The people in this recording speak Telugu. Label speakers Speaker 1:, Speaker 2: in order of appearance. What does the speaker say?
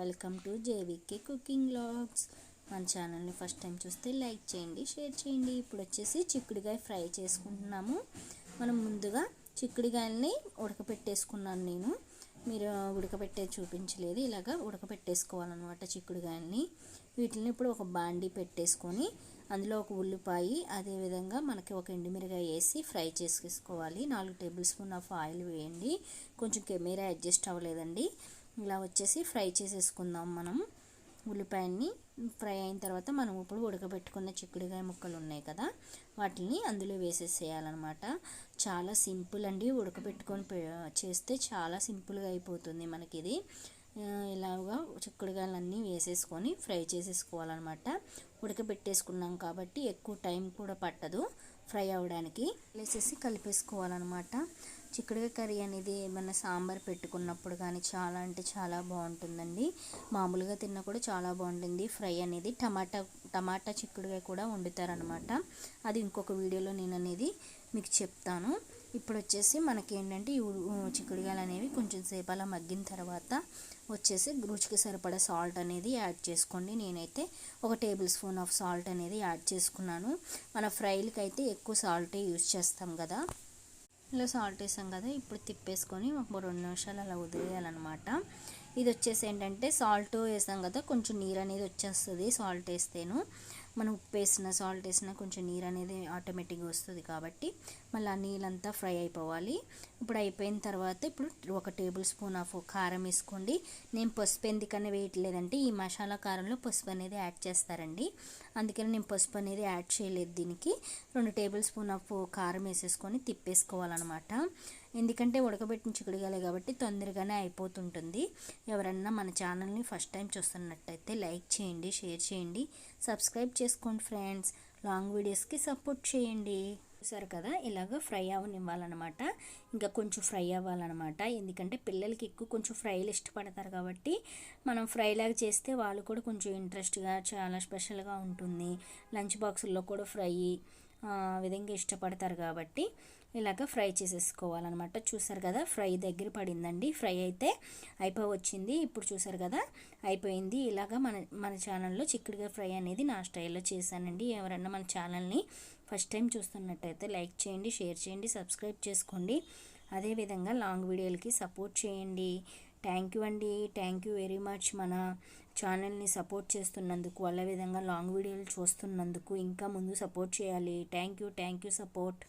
Speaker 1: Welcome to JVK cooking logs మన ఛానల్ని ఫస్ట్ టైం చూస్తే లైక్ చేయండి షేర్ చేయండి. ఇప్పుడు వచ్చేసి చిక్కుడుగాయ ఫ్రై చేసుకుంటున్నాము. మనం ముందుగా చిక్కుడుగాయల్ని ఉడకపెట్టేసుకున్నాను నేను. మీరు ఉడకపెట్టే చూపించలేదు ఇలాగా ఉడకపెట్టేసుకోవాలన్నమాట చిక్కుడుగాయల్ని వీటిని ఇప్పుడు ఒక బాండి పెట్టేసుకొని అందులో ఒక ఉల్లిపాయ అదేవిధంగా మనకి ఒక ఎండుమిరగా వేసి ఫ్రై చేసుకోవాలి నాలుగు టేబుల్ స్పూన్ ఆఫ్ ఆయిల్ వేయండి. కొంచెం కెమెరా అడ్జస్ట్ అవ్వలేదండి. ఇలా వచ్చేసి ఫ్రై చేసేసుకుందాం మనం. ఉల్లిపాయని ఫ్రై అయిన తర్వాత మనం ఇప్పుడు ఉడకబెట్టుకున్న చిక్కుడుకాయ ముక్కలు ఉన్నాయి కదా వాటిని అందులో వేసేసేయాలన్నమాట. చాలా సింపుల్ అండి ఉడకబెట్టుకొని చేస్తే చాలా సింపుల్గా అయిపోతుంది మనకి ఇది ఇలాగా చిక్కుడుకాయలన్నీ వేసేసుకొని ఫ్రై చేసేసుకోవాలన్నమాట. ఉడకబెట్టేసుకున్నాం కాబట్టి ఎక్కువ టైం కూడా పట్టదు ఫ్రై అవ్వడానికి. వేసేసి కలిపేసుకోవాలన్నమాట. చిక్కుడుకాయ కర్రీ అనేది ఏమైనా సాంబార్ పెట్టుకున్నప్పుడు కానీ చాలా అంటే చాలా బాగుంటుందండి. మామూలుగా తిన్నా కూడా చాలా బాగుంటుంది. ఫ్రై అనేది టమాటా టమాటా చిక్కుడుగా కూడా వండుతారనమాట అది ఇంకొక వీడియోలో నేను అనేది మీకు చెప్తాను. ఇప్పుడు వచ్చేసి మనకి ఏంటంటే ఈ చిక్కుడుకాయలు అనేవి కొంచెం సేపు అలా మగ్గిన తర్వాత వచ్చేసి రుచికి సరిపడా సాల్ట్ అనేది యాడ్ చేసుకోండి. నేనైతే ఒక టేబుల్ స్పూన్ ఆఫ్ సాల్ట్ అనేది యాడ్ చేసుకున్నాను. మన ఫ్రైలకి అయితే ఎక్కువ సాల్టే యూజ్ చేస్తాం కదా. ఇలా సాల్ట్ వేసాం కదా ఇప్పుడు తిప్పేసుకొని ఒక రెండు నిమిషాలు అలా వదిలేయాలన్నమాట. ఇది వచ్చేసి ఏంటంటే సాల్ట్ వేసాం కదా కొంచెం నీరు అనేది వచ్చేస్తుంది సాల్ట్ వేస్తేను. మనం ఉప్పు వేసిన సాల్ట్ వేసిన కొంచెం నీరు అనేది ఆటోమేటిక్గా వస్తుంది కాబట్టి మళ్ళీ ఆ నీళ్ళంతా ఫ్రై అయిపోవాలి. ఇప్పుడు అయిపోయిన తర్వాత ఇప్పుడు ఒక టేబుల్ స్పూన్ ఆఫ్ కారం వేసుకోండి. నేను పసుపు ఎందుకనే వేయట్లేదంటే ఈ మసాలా కారంలో పసుపు అనేది యాడ్ చేస్తారండి. అందుకని నేను పసుపు అనేది యాడ్ చేయలేదు దీనికి. రెండు టేబుల్ స్పూన్ ఆఫ్ కారం వేసేసుకొని తిప్పేసుకోవాలన్నమాట. ఎందుకంటే ఉడకబెట్టిన చిక్కుడుగాలే కాబట్టి తొందరగానే అయిపోతుంటుంది. ఎవరన్నా మన ఛానల్ని ఫస్ట్ టైం చూస్తున్నట్టయితే లైక్ చేయండి షేర్ చేయండి సబ్స్క్రైబ్ చేసుకోండి ఫ్రెండ్స్. లాంగ్ వీడియోస్కి సపోర్ట్ చేయండి. చూసారు కదా ఇలాగ ఫ్రై అవ్వనివ్వాలన్నమాట ఇంకా కొంచెం ఫ్రై అవ్వాలన్నమాట. ఎందుకంటే పిల్లలకి ఎక్కువ కొంచెం ఫ్రైలు ఇష్టపడతారు కాబట్టి మనం ఫ్రైలాగా చేస్తే వాళ్ళు కూడా కొంచెం ఇంట్రెస్ట్గా చాలా స్పెషల్గా ఉంటుంది. లంచ్ బాక్సుల్లో కూడా ఫ్రై విధంగా ఇష్టపడతారు కాబట్టి ఇలాగ ఫ్రై చేసేసుకోవాలన్నమాట. చూసారు కదా ఫ్రై దగ్గర పడిందండి. ఫ్రై అయితే అయిపోవచ్చింది. ఇప్పుడు చూసారు కదా అయిపోయింది. ఇలాగ మన మన ఛానల్లో చిక్కుడుగా ఫ్రై అనేది నా స్టైల్లో చేశానండి. ఎవరన్నా మన ఛానల్ని ఫస్ట్ టైం చూస్తున్నట్టయితే లైక్ చేయండి షేర్ చేయండి సబ్స్క్రైబ్ చేసుకోండి. అదేవిధంగా లాంగ్ వీడియోలకి సపోర్ట్ చేయండి. థ్యాంక్ యూ అండి. థ్యాంక్ యూ వెరీ మచ్ మన ఛానల్ని సపోర్ట్ చేస్తున్నందుకు అలా విధంగా లాంగ్ వీడియోలు చూస్తున్నందుకు. ఇంకా ముందు సపోర్ట్ చేయాలి. Thank you thank you support.